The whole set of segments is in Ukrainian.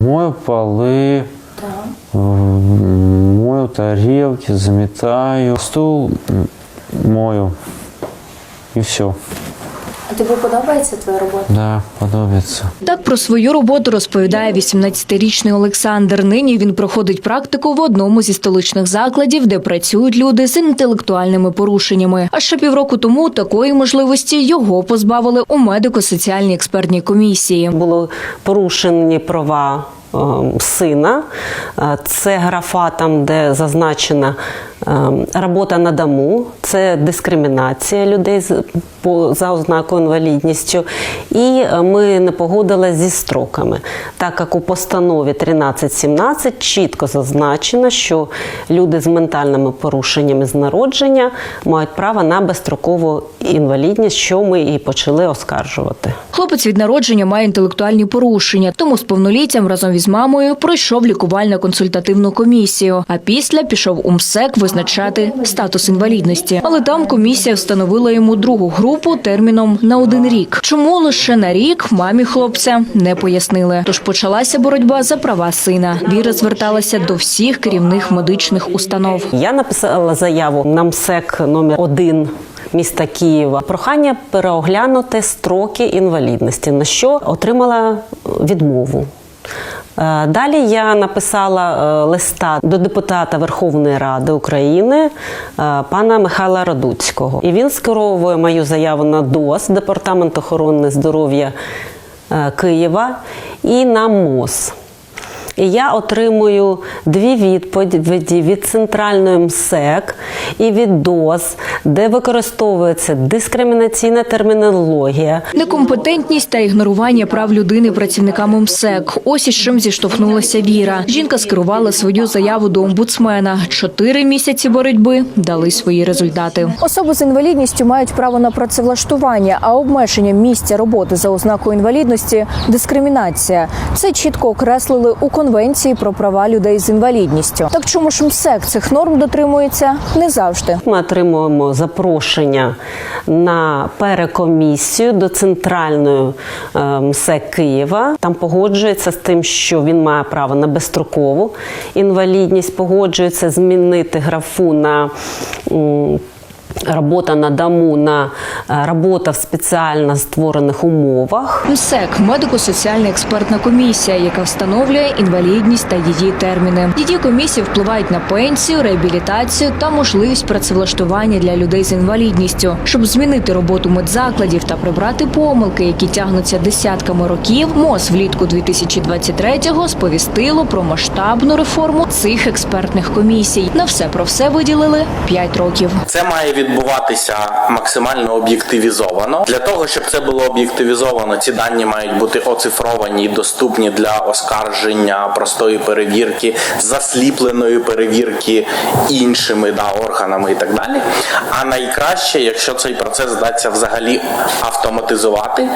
Мою полы, да. мою тарелки, заметаю, стул мою. И все. А тобі подобається твоя робота? Да, подобается. Так про свою роботу розповідає 18-річний Олександр. Нині він проходить практику в одному зі столичних закладів, де працюють люди з інтелектуальними порушеннями. А ще півроку тому такої можливості його позбавили у медико-соціальній експертній комісії. були порушені права е, сина. Е, Це графа там, де зазначена робота на дому, це дискримінація людей за ознакою інвалідністю. І е, ми не погодилися зі строками, так як у постанові 1317 чітко зазначено, що люди з ментальними порушеннями з народження мають право на безстрокову інвалідність, що ми і почали оскаржувати. Хлопець від народження має інтелектуальні порушення, тому з повноліттям разом із мамою пройшов лікувально-консультативну комісію. А після пішов у МСЕК визначати статус інвалідності. Але там комісія встановила йому другу групу терміном на один рік. Чому лише на рік мамі хлопця не пояснили. Тож почалася боротьба за права сина. Віра зверталася до всіх керівних медичних установ. Я написала заяву на МСЕК номер 1 міста Києва. Прохання переоглянути строки інвалідності, на що отримала відмову. Е, Далі я написала е, листа до депутата Верховної Ради України е, пана Михайла Радуцького. І він скеровує мою заяву на ДОС, Департамент охорони здоров'я Києва, і на МОЗ. І я отримую дві відповіді від центральної МСЕК і від ДОС, де використовується дискримінаційна термінологія. Некомпетентність та ігнорування прав людини працівниками МСЕК. Ось із чим зіштовхнулася Віра. Жінка скерувала свою заяву до омбудсмена. Чотири місяці боротьби дали свої результати. Особи з інвалідністю мають право на працевлаштування, а обмеження місця роботи за ознакою інвалідності дискримінація. Це чітко окреслили у Конвенції про права людей з інвалідністю. Так чому ж МСЕК цих норм дотримується не завжди? Ми отримуємо запрошення на перекомісію до центральної е, МСЕК Києва. Там погоджується з тим, що він має право на безстрокову інвалідність, погоджується змінити графу на. Робота на дому на е, робота в спеціально створених умовах. МСЕК медико-соціальна експертна комісія, яка встановлює інвалідність та її терміни. Її комісії впливають на пенсію, реабілітацію та можливість працевлаштування для людей з інвалідністю, щоб змінити роботу медзакладів та прибрати помилки, які тягнуться десятками років. МОЗ влітку 2023-го сповістило про масштабну реформу цих експертних комісій. На все про все виділили 5 років. Це має відбуватися максимально об'єктивізовано. Для того, щоб це було об'єктивізовано, ці дані мають бути оцифровані і доступні для оскарження простої перевірки, засліпленої перевірки іншими да, органами і так далі. А найкраще, якщо цей процес вдасться взагалі автоматизувати,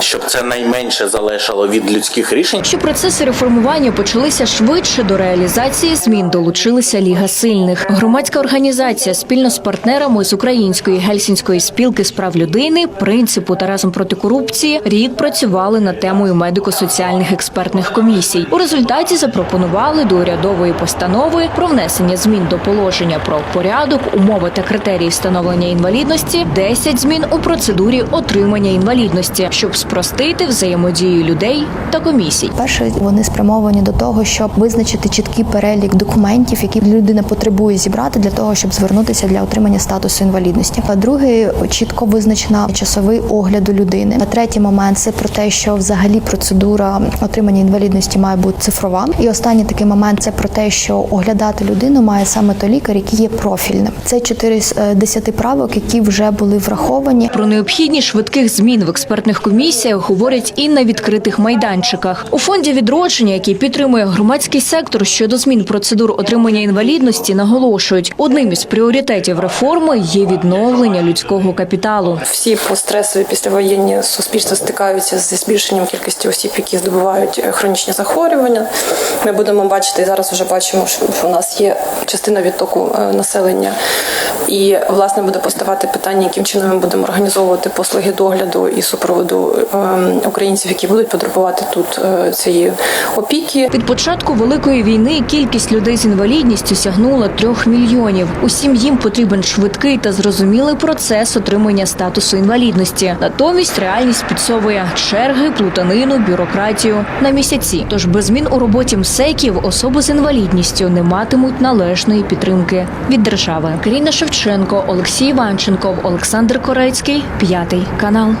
щоб це найменше залежало від людських рішень. Щоб процеси реформування почалися швидше до реалізації змін долучилися Ліга сильних. Громадська організація спільно з партнерами з Української гельсінської спілки з прав людини, принципу та разом проти корупції рік працювали над темою медико-соціальних експертних комісій. У результаті запропонували до урядової постанови про внесення змін до положення про порядок, умови та критерії встановлення інвалідності 10 змін у процедурі отримання інвалідності, щоб спростити взаємодію людей та комісій. Перше, вони спрямовані до того, щоб визначити чіткий перелік документів, які людина потребує зібрати для того, щоб звернутися для отримання статусу інвалідності. А другий чітко визначена часовий огляд людини. А третій момент це про те, що взагалі процедура отримання інвалідності має бути цифрова. І останній такий момент це про те, що оглядати людину має саме той лікар, який є профільним. Це чотири з е, десяти правок, які вже були враховані. Про необхідність швидких змін в експертних комісіях говорять і на відкритих майданчиках. У фонді відродження, який підтримує громадський сектор щодо змін процедур отримання інвалідності, наголошують, одним із пріоритетів реформи є відновлення людського капіталу. Всі постресові післявоєнні суспільства стикаються зі збільшенням кількості осіб, які здобувають е, хронічні захворювання. Ми будемо бачити і зараз вже бачимо, що у нас є частина відтоку е, населення І власне буде поставати питання, яким чином ми будемо організовувати послуги догляду і супроводу ем, українців, які будуть потребувати тут е, цієї опіки. Від початку великої війни кількість людей з інвалідністю сягнула трьох мільйонів. Усім їм потрібен швидкий та зрозуміли процес отримання статусу інвалідності. Натомість реальність підсовує черги, плутанину, бюрократію на місяці. Тож без змін у роботі МСЕКів особи з інвалідністю не матимуть належної підтримки від держави. Каріна Шевченко, Олексій Іванченков, Олександр Корецький, п'ятий канал.